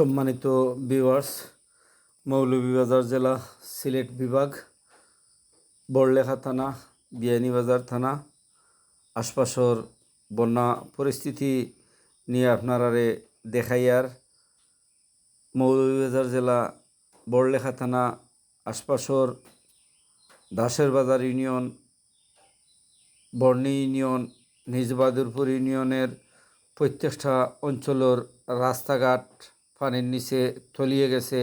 সম্মানিত ভিউয়ার্স মৌলভীবাজার জেলা সিলেট বিভাগ, বড়লেখা থানা বিয়ানীবাজার থানা, আশপাশর বন্যা পরিস্থিতি নিয়ে আপনারারে দেখাইয়ার মৌলভীবাজার জেলা বড়লেখা থানা, আশপাশর দাসের বাজার ইউনিয়ন, বর্ণি ইউনিয়ন নিজবাদুরপুর ইউনিয়নের প্রত্যেকটা অঞ্চলের রাস্তাঘাট পানির নিচে তলিয়ে গেছে,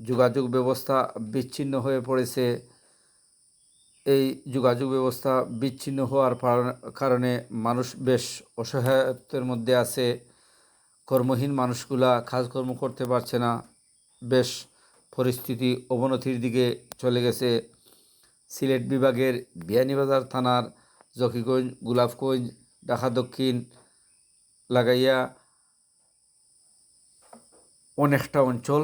যোগাযোগ ব্যবস্থা বিচ্ছিন্ন হয়ে পড়েছে। এই যোগাযোগ ব্যবস্থা বিচ্ছিন্ন হওয়ার কারণে মানুষ বেশ অসহায়ত্বের মধ্যে আছে। কর্মহীন মানুষগুলা কাজকর্ম করতে পারছে না। বেশ পরিস্থিতি অবনতির দিকে চলে গেছে। সিলেট বিভাগের বিয়ানীবাজার থানার জকিগঞ্জ, গোলাপগঞ্জ, ঢাকা দক্ষিণ, লাগাইয়া অনেকটা অঞ্চল।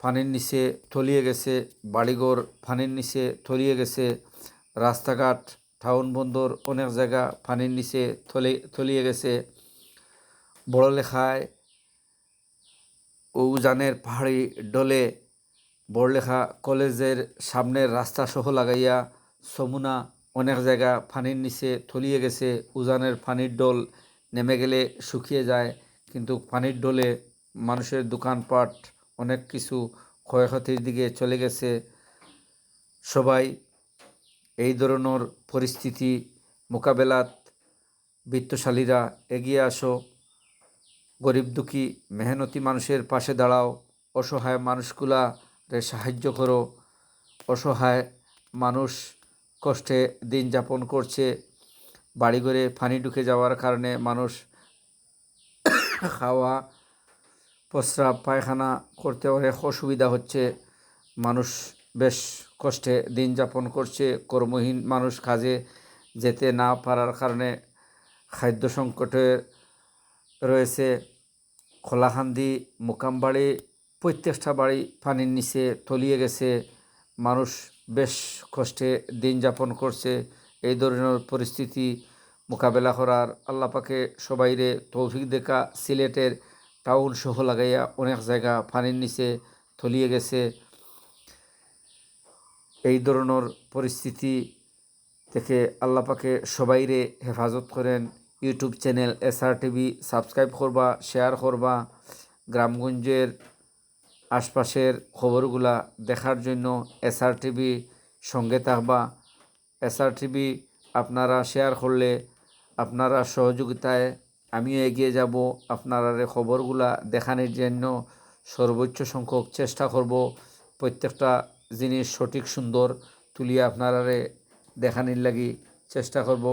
পানির নিচে তলিয়ে গেছে বাড়িঘর পানির নিচে তলিয়ে গেছে রাস্তাঘাট, টাউন বন্দর, অনেক জায়গা পানির নিচে তলে, তলিয়ে গেছে। বড়লেখায় উজানের পাহাড়ি ডলে বড়লেখা কলেজের সামনের রাস্তা সহ লাগাইয়া সমুনা অনেক জায়গা পানির নিচে তলিয়ে গেছে। উজানের পানির ডল নেমে গেলে শুকিয়ে যায়, কিন্তু পানির ডলে মানুষের দোকানপাট, অনেক কিছু ক্ষয়ক্ষতির দিকে চলে গেছে। সবাই এই ধরনের পরিস্থিতি মোকাবেলাত বিত্তশালীরা এগিয়ে আসো। গরিব দুঃখী, মেহনতি মানুষের পাশে দাঁড়াও। অসহায় মানুষগুলারে সাহায্য করো। অসহায় মানুষ কষ্টে দিন যাপন করছে। বাড়িঘরে ফানি ঢুকে যাওয়ার কারণে মানুষ খাওয়া প্রস্রাব, পায়খানা করতে অনেক অসুবিধা হচ্ছে। মানুষ বেশ কষ্টে দিন যাপন করছে। কর্মহীন মানুষ কাজে যেতে না পারার কারণে খাদ্য সংকটে রয়েছে। খোলাহান্দি মোকামবাড়ি, প্রত্যেকটা বাড়ি পানির নিচে তলিয়ে গেছে। মানুষ বেশ কষ্টে দিন যাপন করছে। এই ধরনের পরিস্থিতি মোকাবেলা করার আল্লাপাকে সবাইরে তৌফিক দেখা সিলেটের টাউন সহ লাগাইয়া অনেক জায়গা পানির নিচে তলিয়ে গেছে। এই ধরনের পরিস্থিতি থেকে আল্লাপাকে সবাইরে হেফাজত করেন। YouTube channel S R TV subscribe করবা, শেয়ার করবা। গ্রামগঞ্জের আশপাশের খবরগুলা দেখার জন্য এস আর টিভি সঙ্গে থাকবা। এস আর টিভি আপনারা শেয়ার করলে আপনারা সহযোগিতায় আমিও এগিয়ে যাব। আপনারা খবরগুলা দেখানোর জন্য সর্বোচ্চ সংখ্যক চেষ্টা করব। প্রত্যেকটা জিনিস সঠিক, সুন্দর তুলিয়ে আপনারারে দেখানির লাগি চেষ্টা করব।